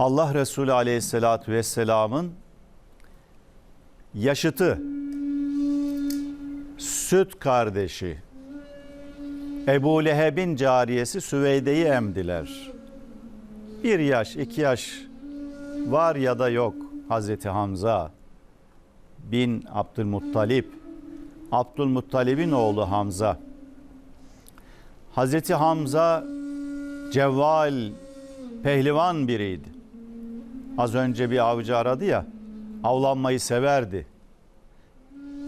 Allah Resulü Aleyhisselatü Vesselam'ın yaşıtı, süt kardeşi, Ebu Leheb'in cariyesi Süveyde'yi emdiler. Bir yaş, iki yaş var ya da yok Hazreti Hamza bin Abdülmuttalip, Abdülmuttalib'in oğlu Hamza. Hazreti Hamza cevval, pehlivan biriydi. Az önce bir avcı aradı ya, avlanmayı severdi.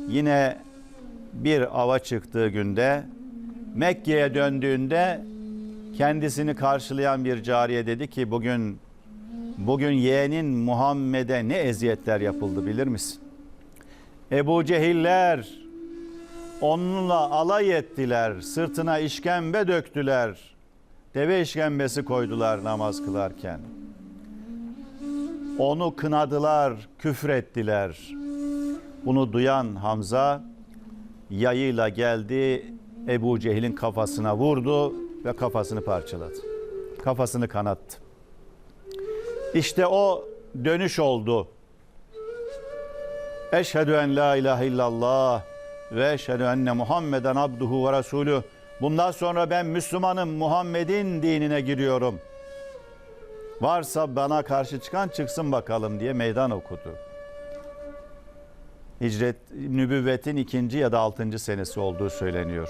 Yine bir ava çıktığı günde Mekke'ye döndüğünde kendisini karşılayan bir cariye dedi ki bugün bugün yeğenin Muhammed'e ne eziyetler yapıldı bilir misin? Ebu Cehiller onunla alay ettiler, sırtına işkembe döktüler. Deve işkembesi koydular namaz kılarken. Onu kınadılar, küfrettiler. Bunu duyan Hamza yayıyla geldi, Ebu Cehil'in kafasına vurdu ve kafasını parçaladı. Kafasını kanattı. İşte o dönüş oldu. Eşhedü en la ilahe illallah ve eşhedü enne Muhammeden abduhu ve resulü. Bundan sonra ben Müslümanım, Muhammed'in dinine giriyorum. Varsa bana karşı çıkan çıksın bakalım diye meydan okudu. Hicret, nübüvvetin ikinci ya da altıncı senesi olduğu söyleniyor.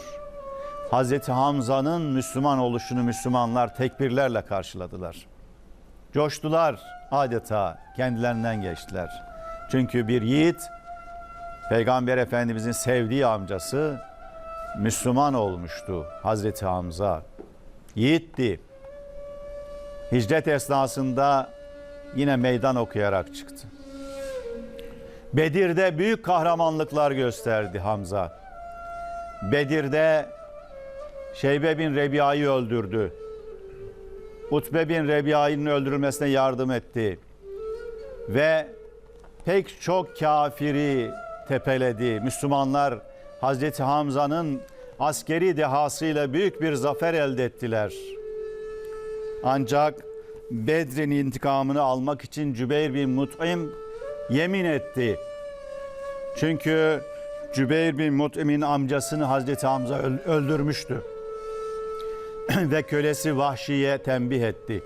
Hazreti Hamza'nın Müslüman oluşunu Müslümanlar tekbirlerle karşıladılar. Coştular adeta kendilerinden geçtiler. Çünkü bir yiğit Peygamber Efendimizin sevdiği amcası Müslüman olmuştu Hazreti Hamza. Yiğitti. Hicret esnasında yine meydan okuyarak çıktı. Bedir'de büyük kahramanlıklar gösterdi Hamza. Bedir'de Şeybe bin Rebiya'yı öldürdü. Utbe bin Rebiya'nın öldürülmesine yardım etti. Ve pek çok kafiri tepeledi. Müslümanlar Hazreti Hamza'nın askeri dehasıyla büyük bir zafer elde ettiler. Ancak Bedir'in intikamını almak için Cübeyr bin Mut'im yemin etti. Çünkü Cübeyr bin Mut'im'in amcasını Hazreti Hamza öl- öldürmüştü. Ve kölesi Vahşi'ye tembih etti.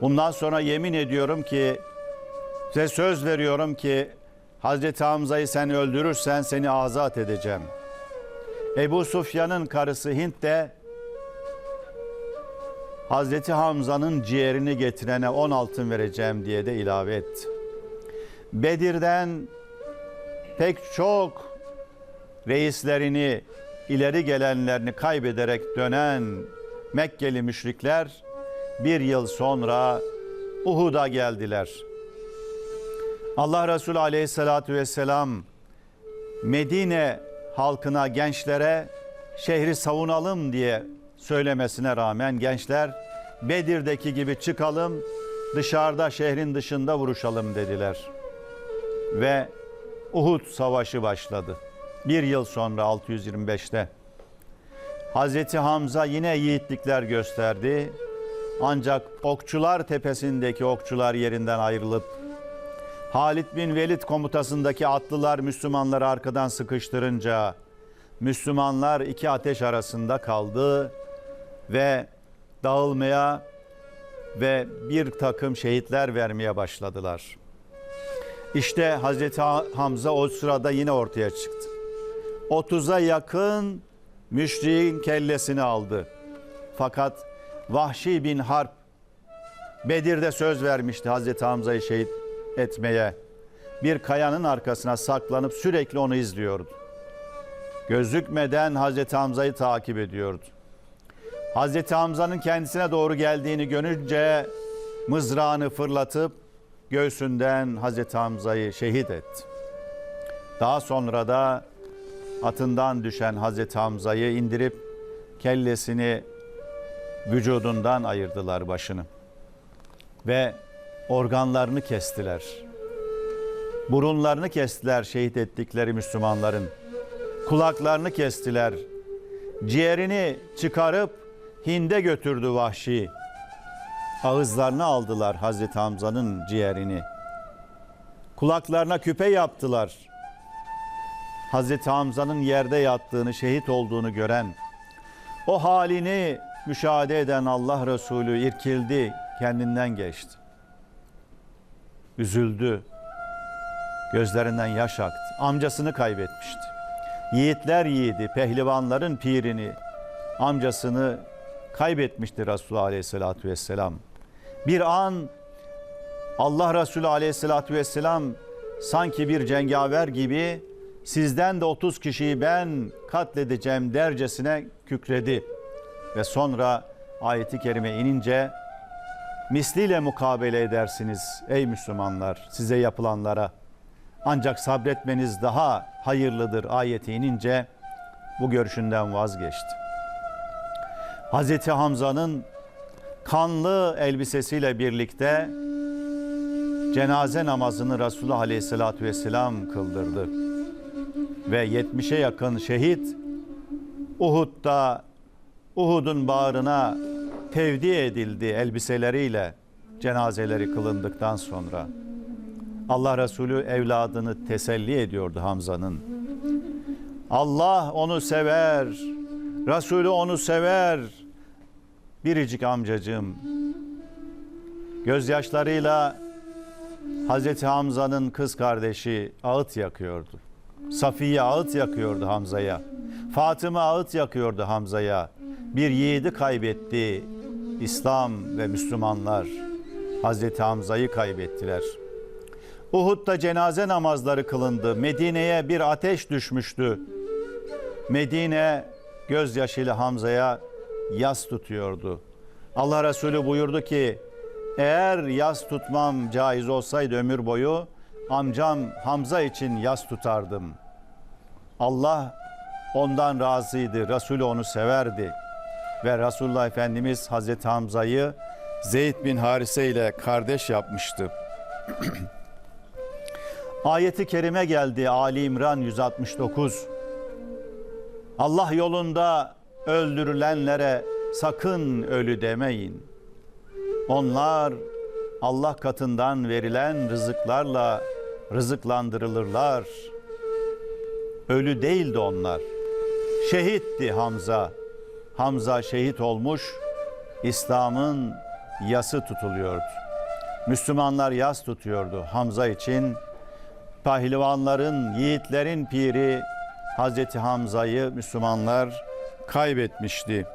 Bundan sonra yemin ediyorum ki size söz veriyorum ki Hazreti Hamza'yı sen öldürürsen seni azat edeceğim. Ebu Sufyan'ın karısı Hint de Hazreti Hamza'nın ciğerini getirene on altın vereceğim diye de ilave etti. Bedir'den pek çok reislerini, ileri gelenlerini kaybederek dönen Mekkeli müşrikler bir yıl sonra Uhud'a geldiler. Allah Resulü aleyhissalatü vesselam Medine halkına, gençlere şehri savunalım diye söylemesine rağmen gençler Bedir'deki gibi çıkalım, dışarıda şehrin dışında vuruşalım dediler. Ve Uhud Savaşı başladı. Bir yıl sonra 625'te. Hazreti Hamza yine yiğitlikler gösterdi. Ancak okçular tepesindeki okçular yerinden ayrılıp Halid bin Velid komutasındaki atlılar Müslümanları arkadan sıkıştırınca Müslümanlar iki ateş arasında kaldı ve dağılmaya ve bir takım şehitler vermeye başladılar. İşte Hazreti Hamza o sırada yine ortaya çıktı. 30'a yakın müşriğin kellesini aldı. Fakat Vahşi bin Harp Bedir'de söz vermişti Hazreti Hamza'yı şehit etmeye. Bir kayanın arkasına saklanıp sürekli onu izliyordu. Gözükmeden Hazreti Hamza'yı takip ediyordu. Hazreti Hamza'nın kendisine doğru geldiğini görünce mızrağını fırlatıp göğsünden Hazreti Hamza'yı şehit etti. Daha sonra da atından düşen Hazreti Hamza'yı indirip kellesini vücudundan ayırdılar başını. Ve organlarını kestiler. Burunlarını kestiler şehit ettikleri Müslümanların. Kulaklarını kestiler. Ciğerini çıkarıp Hind'e götürdü vahşi. ağızlarına aldılar Hazreti Hamza'nın ciğerini. Kulaklarına küpe yaptılar. Hazreti Hamza'nın yerde yattığını, şehit olduğunu gören, o halini müşahede eden Allah Resulü irkildi, kendinden geçti. Üzüldü. Gözlerinden yaş aktı. Amcasını kaybetmişti. Yiğitler yiğidi, pehlivanların pirini, amcasını kaybetmişti Resulullah Aleyhisselatü Vesselam. Bir an Allah Resulü Aleyhisselatü Vesselam sanki bir cengaver gibi sizden de 30 kişiyi ben katledeceğim dercesine kükredi. Ve sonra ayeti kerime inince misliyle mukabele edersiniz ey Müslümanlar size yapılanlara. Ancak sabretmeniz daha hayırlıdır ayeti inince bu görüşünden vazgeçti. Hazreti Hamza'nın kanlı elbisesiyle birlikte cenaze namazını Resulullah Aleyhisselatü Vesselam kıldırdı. Ve 70'e yakın şehit Uhud'da Uhud'un bağrına tevdi edildi elbiseleriyle cenazeleri kılındıktan sonra. Allah Resulü evladını teselli ediyordu Hamza'nın. Allah onu sever, Resulü onu sever. Biricik amcacığım gözyaşlarıyla Hazreti Hamza'nın kız kardeşi ağıt yakıyordu. Safiye ağıt yakıyordu Hamza'ya. Fatıma ağıt yakıyordu Hamza'ya. Bir yiğidi kaybetti. İslam ve Müslümanlar Hazreti Hamza'yı kaybettiler. Uhud'da cenaze namazları kılındı. Medine'ye bir ateş düşmüştü. Medine gözyaşıyla Hamza'ya yas tutuyordu. Allah Resulü buyurdu ki eğer yas tutmam caiz olsaydı ömür boyu amcam Hamza için yas tutardım. Allah ondan razıydı. Resulü onu severdi. Ve Resulullah Efendimiz Hazreti Hamza'yı Zeyd bin Harise ile kardeş yapmıştı. Ayeti kerime geldi Ali İmran 169. Allah yolunda öldürülenlere sakın ölü demeyin. Onlar Allah katından verilen rızıklarla rızıklandırılırlar. Ölü değildi onlar. Şehitti Hamza. Hamza şehit olmuş. İslam'ın yası tutuluyordu. Müslümanlar yas tutuyordu Hamza için. Pahlivanların, yiğitlerin piri Hazreti Hamza'yı Müslümanlar kaybetmişti.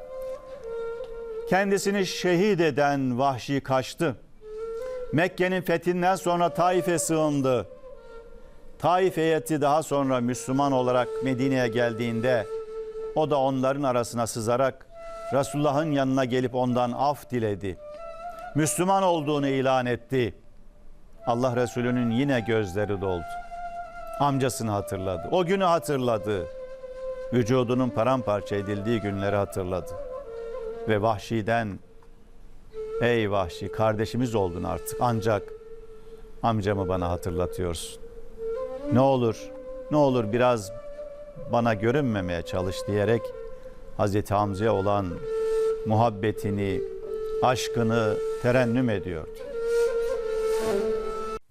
Kendisini şehit eden vahşi kaçtı. Mekke'nin fethinden sonra Taif'e sığındı. Taif heyeti daha sonra Müslüman olarak Medine'ye geldiğinde o da onların arasına sızarak Resulullah'ın yanına gelip ondan af diledi. Müslüman olduğunu ilan etti. Allah Resulü'nün yine gözleri doldu. Amcasını hatırladı. O günü hatırladı. Vücudunun paramparça edildiği günleri hatırladı. Ve vahşiden ey vahşi kardeşimiz oldun artık ancak amcamı bana hatırlatıyorsun. Ne olur ne olur biraz bana görünmemeye çalış diyerek Hazreti Hamza'ya olan muhabbetini, aşkını terennüm ediyordu.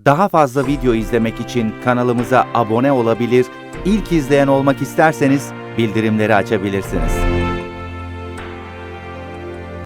Daha fazla video izlemek için kanalımıza abone olabilir, ilk izleyen olmak isterseniz bildirimleri açabilirsiniz.